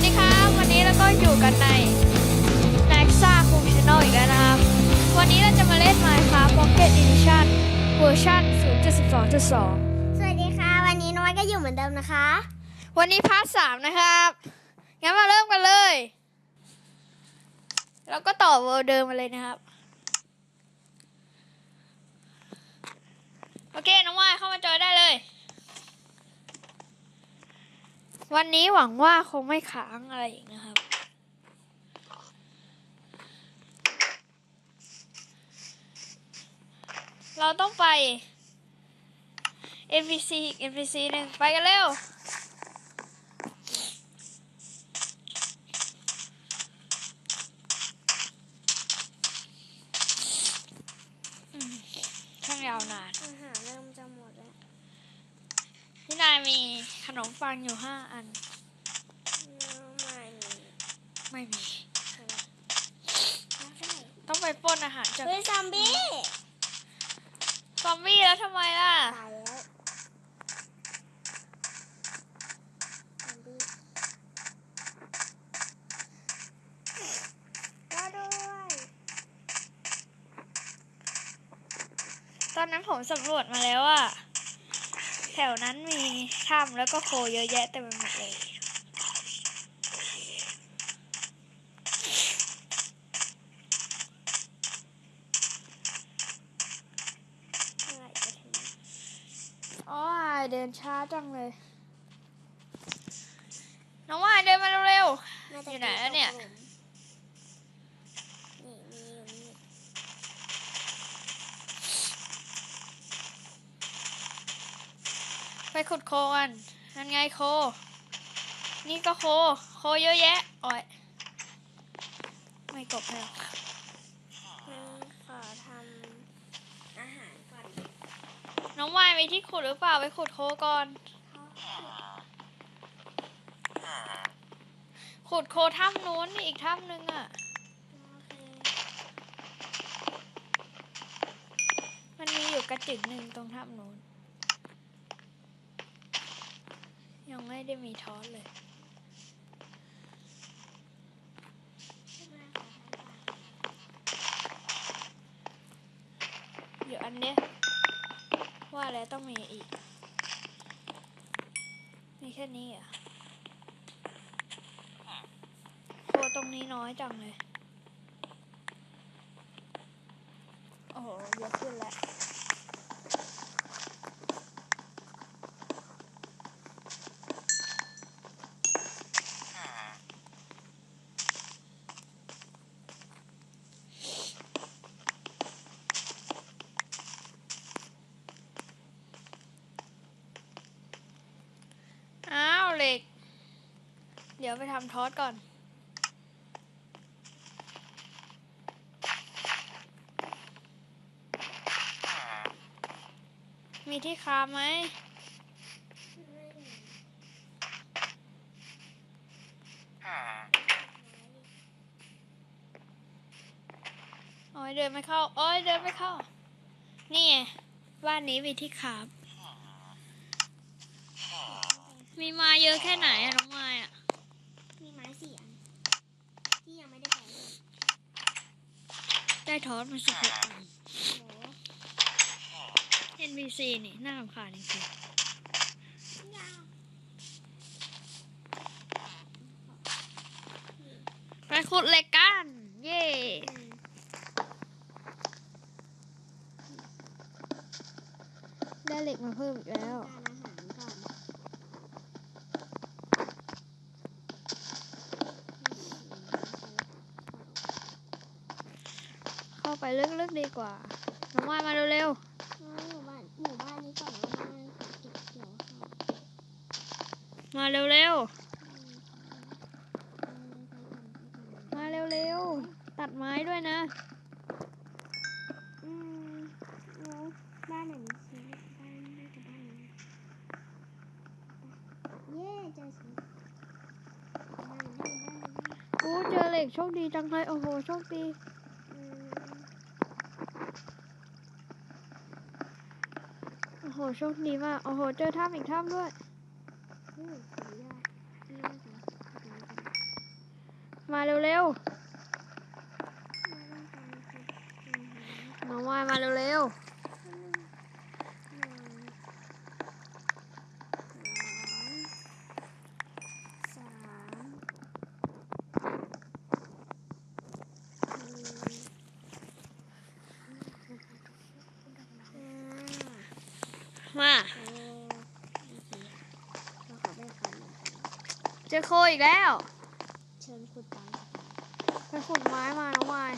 วัสดีครับ วันนี้เราก็อยู่กันใน n a x a c o m Channel อีกแล้วนะครับ วันนี้เราจะมาเล่น Minecraft Pocket Edition เวอร์ชัน0.12.2 สวัสดีค่ะ วันนี้น้อยก็อยู่เหมือนเดิมนะคะ วันนี้พาร์ทสามนะครับ งั้นมาเริ่มกันเลย แล้วก็ต่อเวอร์เดิมมาเลยนะครับ โอเค น้องว่ายเข้ามาจอยได้เลย วันนี้หวังว่าคงไม่ค้างอะไรอีกนะครับ เราต้องไป NPC อีก NPC หนึ่งไปกันเร็ว อืมช่างยาวนาน อาหารเริ่มจะหมดแล้ว พี่นายมี ขนมปังอยู่ห้าอัน ไม่มีไม่มีไม่ใช่ต้องไปปล้นอาหารจากเฮ้ยซอมบี้ซอมบี้แล้วทำไมล่ะ ตายแล้วซอมบี้รอด้วยตอนนั้นผมสำรวจมาแล้วว่า แถวนั้นมีถ้ำแล้วก็โคเยอะแยะเต็มไปหมดเลยเมื่อไหร่จะถึงอ๋อเดินช้าจังเลย น้องว่ายเดินมาเร็วน่าจะอยู่ไหนอะเนี่ย นี่มีอยู่นี่ ๆ ไป ขุดโคกันนั่นไงโค นี่ก็โค โคเยอะแยะอ๋อยไม่กบแล้วงั้นขอทำอาหารก่อนน้องว่ายมีที่ขุดหรือเปล่าไปขุดโคก่อน ขุดโคถ้ำนู้นนี่อีกถ้ำนึงอะโอเคมันมีอยู่กระจึกหนึ่งตรงถ้ำนู้น ยังไม่ได้มีทอสเลยอยู่อันเนี้ยว่าแล้วต้องมีอีก มีแค่นี้อะโคตรงนี้น้อยจังเลย โอ้โหเยอะขึ้นแล้ว อ้าวเหล็ก เดี๋ยวไปทำทอสก่อน มีที่คาไหมโอ้ยเดินไม่เข้า โอ้ยเดินไม่เข้า นี่ไงบ้านนี้มีที่คาบมีมาเยอะแค่ไหนอะน้องมายอะ มีไม้สี่อันที่ยังไม่ได้ใช้เลย ได้ทอสมาสิบหกอันโห NPC นี่ น่ารำคาญจริงๆไปขุดเหล็กกัน เย่ได้เหล็กมาเพิ่มอีกแล้ว การอาหารก่อน เข้าไปลึกๆ ดีกว่า น้องมายมาเร็วเอาหมู่บ้านหมู่บ้านนี้ก่อนแล้วก็เก็บเกี่ยวข้าวๆ มาเร็วอืมไปก่อนไปก่อนๆมาเร็วๆ ตัดไม้ด้วยนะ อืมเอาบ้านไหนมีชีสบ้านน่าจะบ้านนี้เย้เจอชีสบ้านนี้บ้านนี้บ้านนี้โอ้เจอเหล็กโชคดีจังเลย โอ้โห โชคดี อืม โอ้โหโชคดีมาก โอ้โห เจอถ้ำอีกถ้ำด้วยอืมสุดยอดนี่น่ามาเร็วๆน้องวายมาเร็วๆ มา เจอโคอีกแล้ว เชิญคุณตามไปขุดไม้มาน้องวาย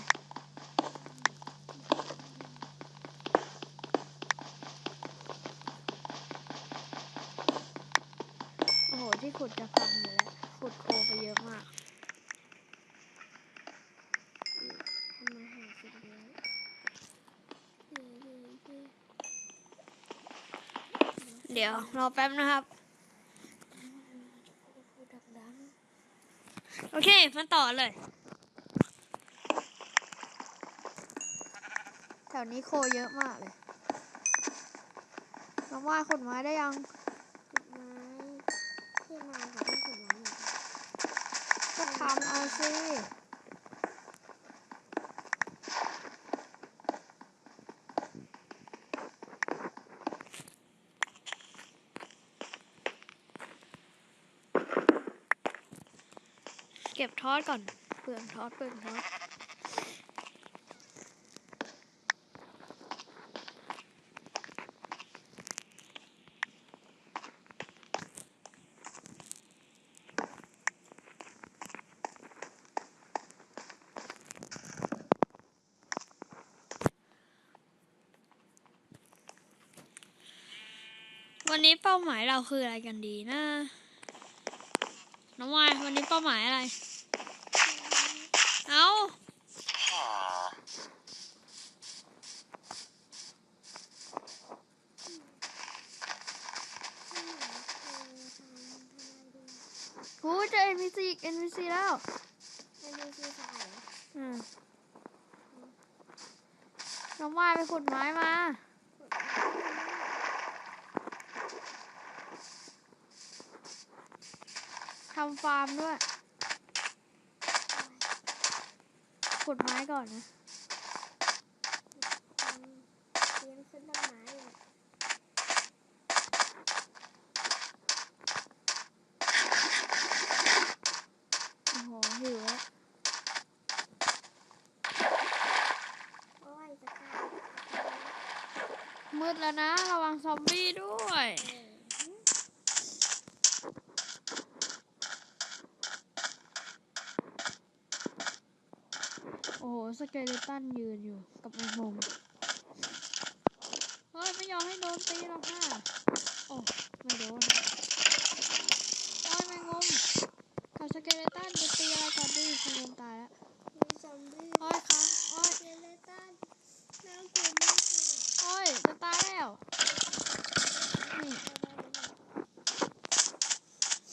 โอ้โห ที่ขุดจะพังอยู่แล้ว ขุดโคไปเยอะมากทำมาหาสิ่งเดียวเดี๋ยวรอแป๊บนะครับ พูดดัง โอ เคมาต่อเลย แถวนี้โคเยอะมากเลยน้องวาขนไม้ได้ยังขนไม้ที่มาของขนไม้เนี่ยก็ทำเอาสิ ก็บทอดก่อน เปลืองทอดเปลืองทอดวันนี้เป้าหมายเราคืออะไรกันดีนะ น้องวายวันนี้เป้าหมายอะไร เอาหูเจอ NPC อีก NPC แล้วไม่ดูซีสายเหรออืมน้องวายไปขุดไม้มาทำฟาร์มด้วย ขุดไม้ก่อนนะเลี้ยงขึ้นต้นไม้เลย โอ้โหหิวแล้ว โอ้ยจะกล้า มืด แล้วนะ ระวังซอมบี้ด้วยเออโอ้โห สเกเลตันยืนอยู่กับแมงมุมเฮ้ย ไม่ยอมให้โดนตีหรอกค่ะโอ้ ไม่โดนโอ้ยแมงมุมกับสเกเลตันจะตีอะไรก่อนดีแมงมุมตายแล้ว มีซอมบี้ โอ้ยค้างโอ้ย เจเลตันน่ากลัวมากเลย โอ้ย จะตายแล้ว นี่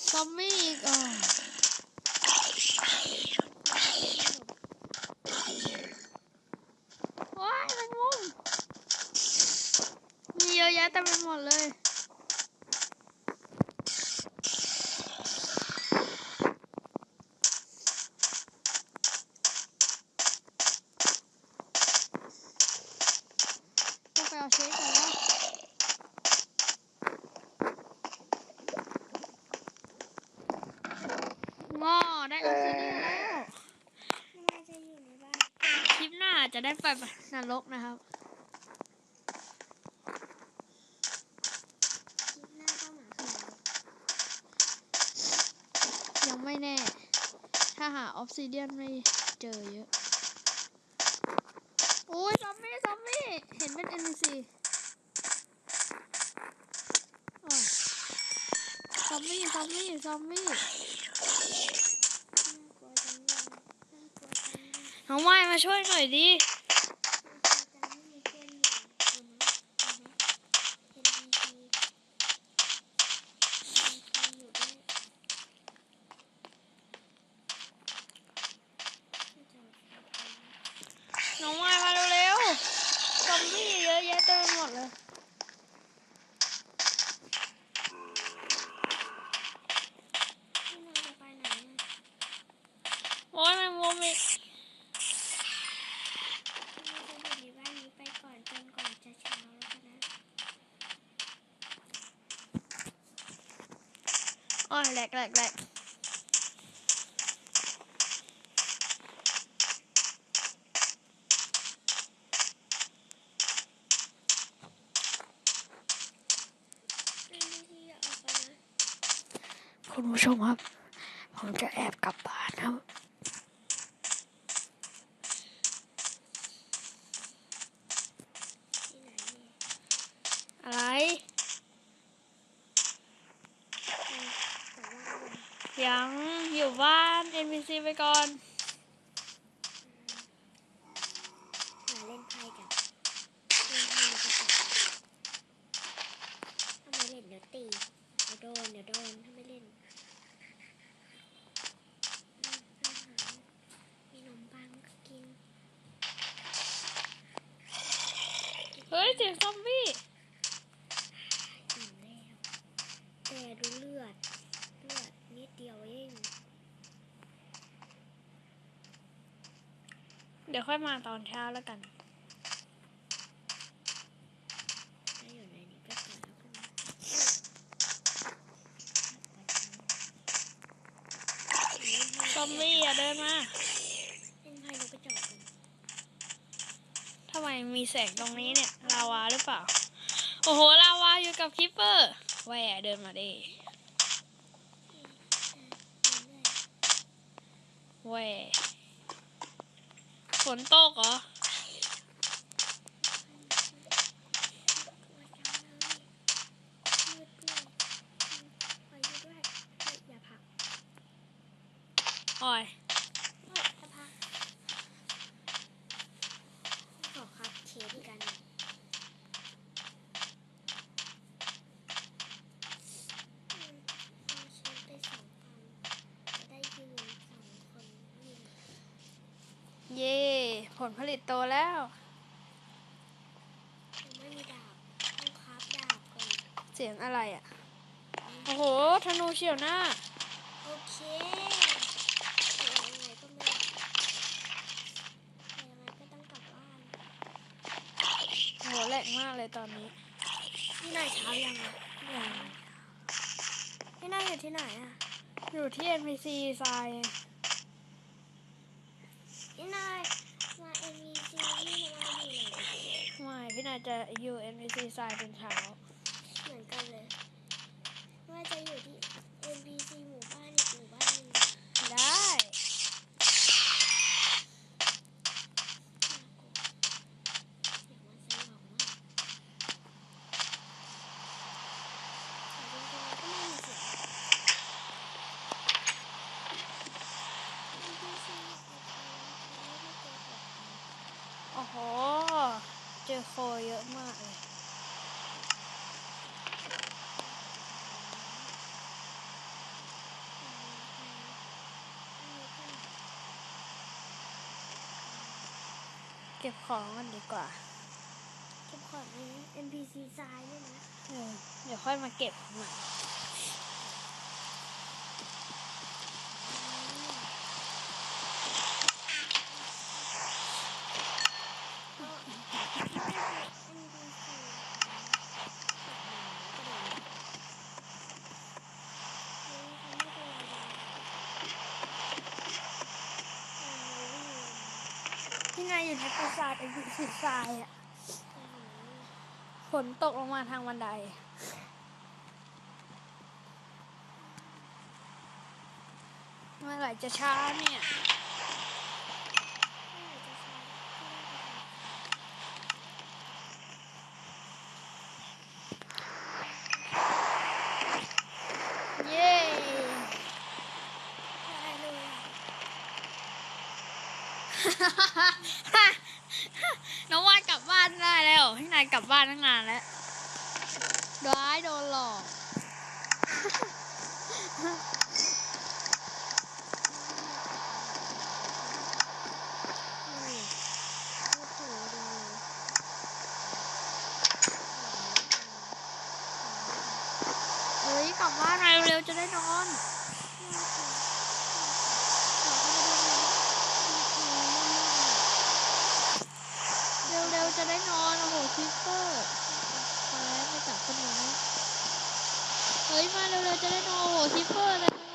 ซอมบี้อีกอะโอ้ยแมงมุม มีเยอะแยะเต็มไปหมดเลย ต้องไปเอาเช็คก่อนแล้วงอได้ออกซิเดียนแล้ว ไม่น่าจะอยู่ในบ้าน คลิปหน้าจะได้ไปนรกนะครับยังไม่แน่ ถ้าหาออฟซิเดียนไม่เจอเยอะโอ้ยซอมบี้ซอมบี้เห็นเป็น NPC โอ้ยซอมบี้ซอมบี้ซอมบี้ น่ากลัวจังเลยน่ากลัวจังเลย น้องไม้มาช่วยหน่อยดิ น่ากลัวจังไม่มีเพื่อนอยู่อือฮึอือฮึเป็นดีดีมีคนอยู่ด้วยไม่เจอ น้องไม้มาเร็วๆ ซอมบี้เยอะแยะเต็มไปหมดเลย พี่นายจะไปไหนอะ โอ้ย มี เราจะอยู่ในบ้านนี้ไปก่อนจนกว่าจะเช้าแล้วกันนะ อ๋อแหลกแหลกแหลกคุณผู้ชมครับ ผมจะแอบกลับบ้านครับ ที่ไหนเนี่ย อะไร แต่ว่าอะไร ยังอยู่บ้าน NPC ไปก่อน มาเล่นไพ่กันเล่นไพ่กันทำไมเล่นเดี๋ยวตีเดี๋ยวโดนเดี๋ยวโดนถ้าไม่เล่นอืมอาหารมีขนมปังก็กิน เฮ้ยเสียงซอมบี้ อิ่มแล้วแต่ดูเลือด เลือดนิดเดียวเอง เดี๋ยวค่อยมาตอนเช้าแล้วกันถ้าอยู่ในนี้ก็ก่อนแล้วกันนะซอมบี้อย่าเดินมาทำไมมีแสงตรงนี้เนี่ย ลาวาหรือเปล่า โอ้โห ลาวาอยู่กับคิปเปอร์แหวเดินมาดิแหว ฝนตกเหรอ อ่อย เย่ ผลผลิตโตแล้วเสียงอะไรอะ โอ้โห ธนูเฉียวหน้า โอเคเดี๋ยวยังไงก็ไม่ได้ยังไงก็ต้องกลับบ้านโอ้โหแหลกมากเลยตอนนี้ที่ไหนเช้ายังอะที่ไหนอยู่ที่ไหนอะอยู่ที่ NPC ทรายที่ไหนมาเอ็มีซีนี่มาอยู่ไหน ไม่พี่ นาจะอยู่ NPC ทรายเป็นเช้า เหมือนกันเลย ว่าจะอยู่ที่ NBC หมูบ้านอีกหมู่บ้านหนึง ได้ น่ากลัวเดี๋ยวมันสยองมากแต่จริงๆก็ไม่มีเสียง NBC ไม่ได้เจอแบบ โอ้โห เจอโคเยอะมากเลย เก็บของกันดีกว่า เก็บของใน NPC ทรายเนี่ยนะ เออ เดี๋ยวค่อยมาเก็บใหม่ ที่นายอยู่ใน ปราสาท NPC ทรายอะฝนตกลงมาทางบันได เมื่อไหร่จะช้าเนี่ย น้องวานกลับบ้านได้แล้วพี่นายกลั บ้านตั้งนานแล้วร้ายโดนหลอก เฮ้ยกลับบ้านเร็วๆจะได้นอน จะได้นอน โอ้โหคิปเปอร์มาแล้วมาจับต้นไม้ เฮ้ย มาเร็วๆจะได้นอน โอ้โหคิปเปอร์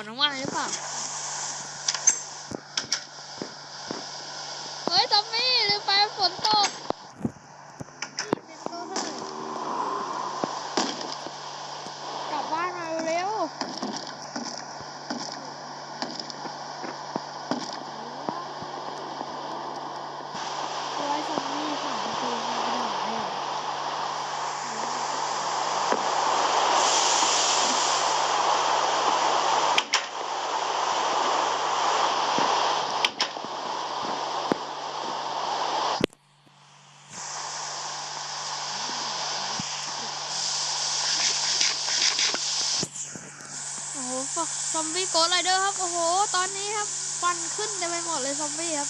ขอน้องวายหรือเปล่า เฮ้ยซอมบี้ลืมไปฝนตกนี่เป็นตัวเท่าไหร่กลับบ้านมาเร็วๆไว้ซอมบี้ผ่านประตูมาไม่ได้อะ โอ้โหฟ ซอมบี้โกดไรเดอร์ครับ โอ้โห ตอนนี้ครับฟันขึ้นเต็มไปหมดเลยซอมบี้ครับ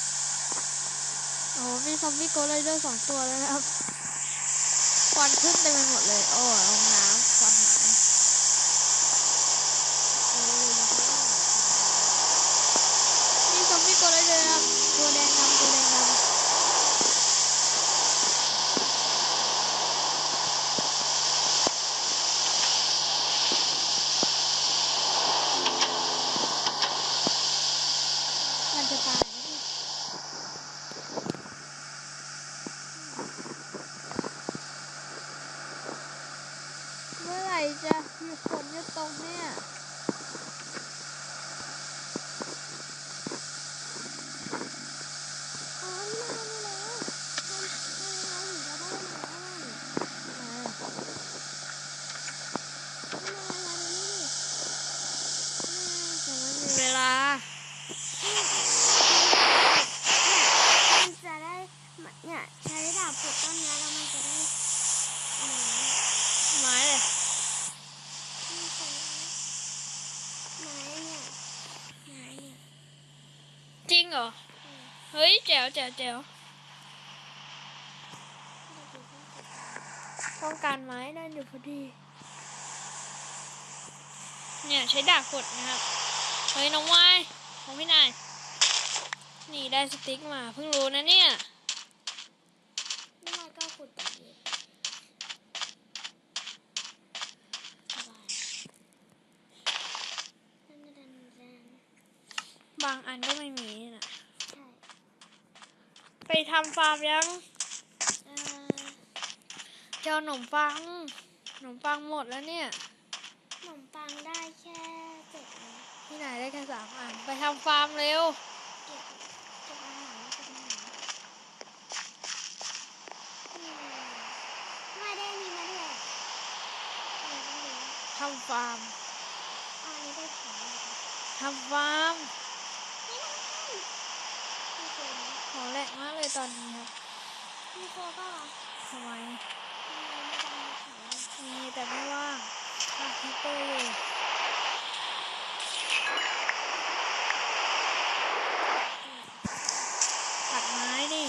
โอ้โหมีซอมบี้โกดไรเดอร์สองตัวเลยนะครับฟันขึ้นเต็มไปหมดเลย โอ้ยลงน้ำฟันหาย โอ้ยมันก็ มีซอมบี้โกดไรเดอร์ครับ ตัวแดงดำตัวแดงดำมันจะตายไหมเนี่ยเมื่อไหร่จะมีฝนหยุดตกเนี่ย อ๋อนี่มาแล้วทำทำเราถึงจะได้มาได้ อ่า ไม่มาอะไรนี่ ยังไม่มีเวลา มันจะได้เนี่ยใช้ดาบปลุกต้นนี้แล้วมันจะได้อะไรนะ ไม้เลย ไม่ใช่ไม้เนี่ยไม้เนี่ย จริ งเหรอ เฮ้ยแจ๋วแจ๋วแจ๋วต้องการไม้นั่นอยู่พอดี เนี่ยใช้ดาบกดนะครับ เฮ้ยน้องวายของพี่นาย นี่ได้สติ๊กมาเพิ่งรู้นะเนี่ย ไม่ได้ก็ขุดแบบนี้สบายดันดันดัน บางอันก็ไม่มีนี่นะ ใช่ ไปทำฟาร์มยังเออเจ้าขนมปังขนมปังหมดแล้วเนี่ยขนมปังได้แค่เจ็ดอันพี่นายได้แค่สามอันไปทำฟาร์มเร็วเก็บเก็บอาหารเก็บอาหารอืมไม่ได้นี่มาด้วยอะไรก็ไม่รู้ทำฟาร์มอ๋ออันนี้ได้ของอะไรกันทำฟาร์มไม่ได้ไม่เคยนะ ของแหลกมากเลยตอนนี้ครับมีโคก็เหรอทำไมไม่ได้ไม่ได้ขายเลยมีแต่ไม่ว่างทำคิปเปอร์อยู่ตัดไม้ดิ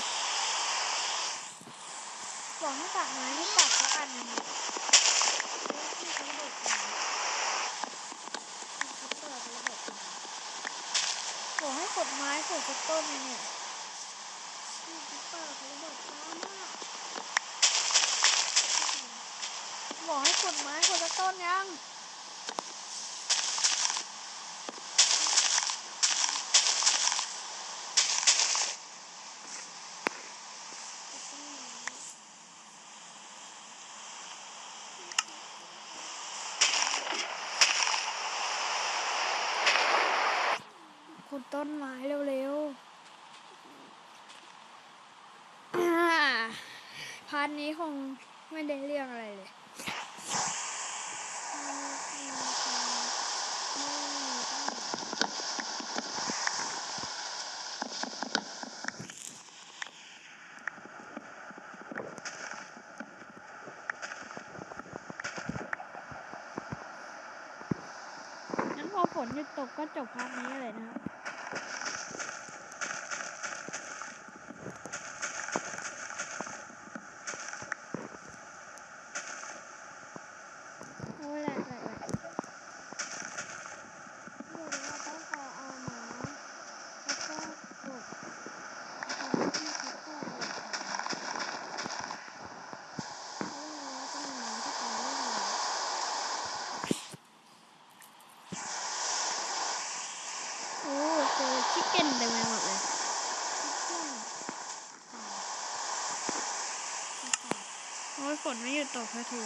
บอกให้ตัดไม้ให้ตัดสักอันหนึงที่เขาระเบิดขายที่เขาเปิดระเบิดขายบอกให้กดไม้กดสักต้นหนึงเนี่ย ต้นยังขุต้นไม้เร็วๆพาร์นี้คงไม่ได้เรื่องอะไรเลย จบก็จบภาร์นี้เลยนะครับ ไม่หยุดตกสัทู